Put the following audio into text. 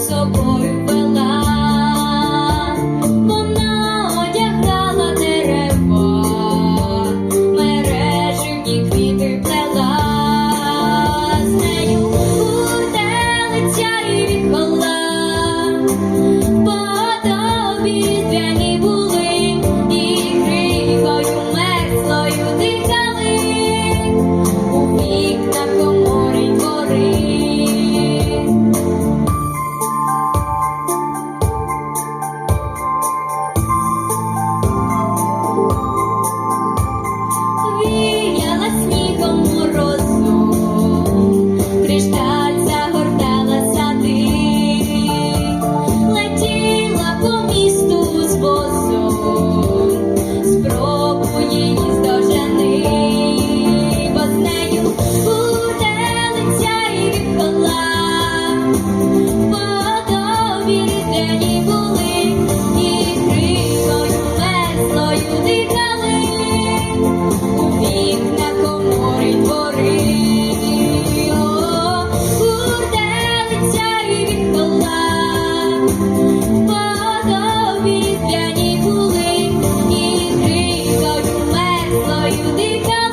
собою. Урделиця і віхола, подобі різдвяні були, і крикою мерзлою дихали,